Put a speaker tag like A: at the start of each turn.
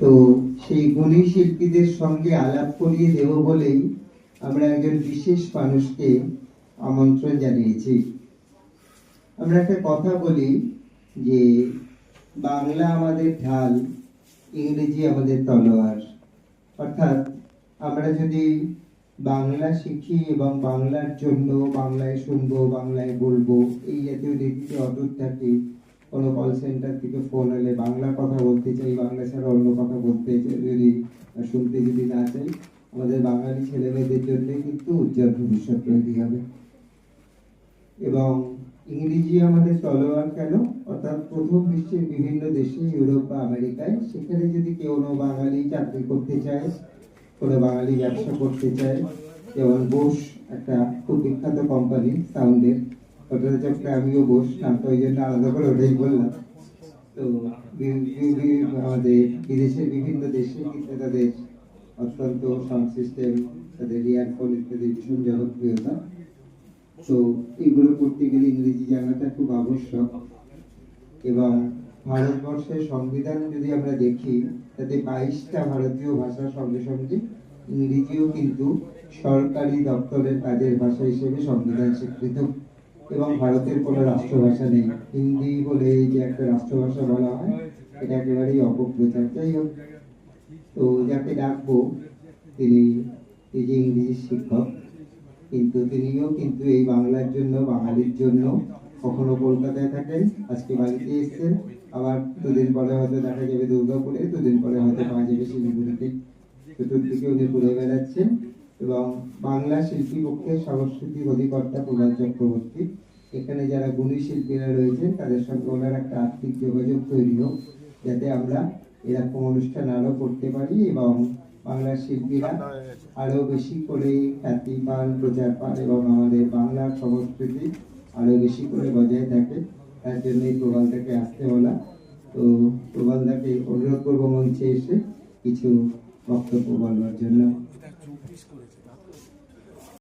A: তো সেই গুণী শিল্পীদের সঙ্গে আলাপ করিয়ে দেব বলেই আমরা একজন বিশেষ মানুষকে আমন্ত্রণ জানিয়েছি। আমরা একটা কথা বলি যে, বাংলা আমাদের ঢাল, ইংরেজি আমাদের তলোয়ার। অর্থাৎ আমরা যদি বাংলা শিখি এবং বাংলার জন্য বাংলায় শুনব, বাংলায় বলব, এই জাতীয় নীতিতে অটুট থাকি কোনো কল সেন্টার থেকে ফোন এলে বাংলা কথা বলতে চাই, বাংলা ছাড়া অন্য কথা বলতে যদি শুনতে যদি না চাই, আমাদের বাঙালি ছেলে মেয়েদের জন্য কিন্তু উজ্জ্বল ভবিষ্যৎ তৈরি হবে। এবং ইংরেজি আমাদের তলোয়ার কেন? অর্থাৎ প্রথম বিশ্বের বিভিন্ন দেশে, ইউরোপ বা আমেরিকায়, সেখানে যদি কেউ কোনো বাঙালি চাকরি করতে চায়, কোনো বাঙালি ব্যবসা করতে চায়, যেমন বোস, একটা খুব বিখ্যাত কোম্পানি সাউন্ডের ওটার চক্রে আমিও বোস নামটা ওই জন্য আলাদা করে ওটাই বললাম তো আমাদের বিভিন্ন দেশে কিন্তু তাদের অত্যন্ত সাউন্ড সিস্টেম তাদের ইত্যাদি ভীষণ জনপ্রিয়তা। তো এগুলো করতে গেলে ইংরেজি জানাটা খুব আবশ্যক। এবং ভারতবর্ষের সংবিধান যদি আমরা দেখি, তাতে বাইশটা ভারতীয় ভাষার সঙ্গে সঙ্গে ইংরেজিও কিন্তু সরকারি দপ্তরের কাজের ভাষা হিসেবে সংবিধান স্বীকৃত। এবং ভারতের কোনো রাষ্ট্রভাষা নেই। হিন্দি বলে এই যে একটা রাষ্ট্রভাষা বলা হয়, এটা একেবারেই অপপ্রচার যাই হোক, তো যাকে ডাকবো, তিনি এই যে ইংরেজি শিক্ষক, কিন্তু তিনিও কিন্তু এই বাংলার জন্য, বাঙালির জন্য কখনো কলকাতায় থাকেন, আজকে বাড়িতে এসেছেন। আবার দুদিন পরে হয়তো দেখা যাবে দুর্গাপুরে, দুদিন পরে হয়তো পাওয়া যাবে শিলিগুড়িতে। চতুর্দিকে উনি ঘুরে বেড়াচ্ছেন। এবং বাংলা শিল্পী পক্ষের সাংস্কৃতিক অধিকর্তা প্রভাত চক্রবর্তী। এখানে যারা গুণী শিল্পীরা রয়েছেন, তাদের সঙ্গে ওনার একটা আর্থিক যোগাযোগ তৈরি হোক যাতে আমরা এরকম অনুষ্ঠান আরও করতে পারি এবং বাংলার শিল্পীরা আরও বেশি করে খ্যাতি পান, প্রচার পান এবং আমাদের বাংলার সংস্কৃতি আরও বেশি করে বজায় থাকে। তার জন্য এই প্রবালটাকে আসতে বলা তো প্রবালদাকে অনুরোধ করব মঞ্চে এসে কিছু বক্তব্য বলবার জন্য।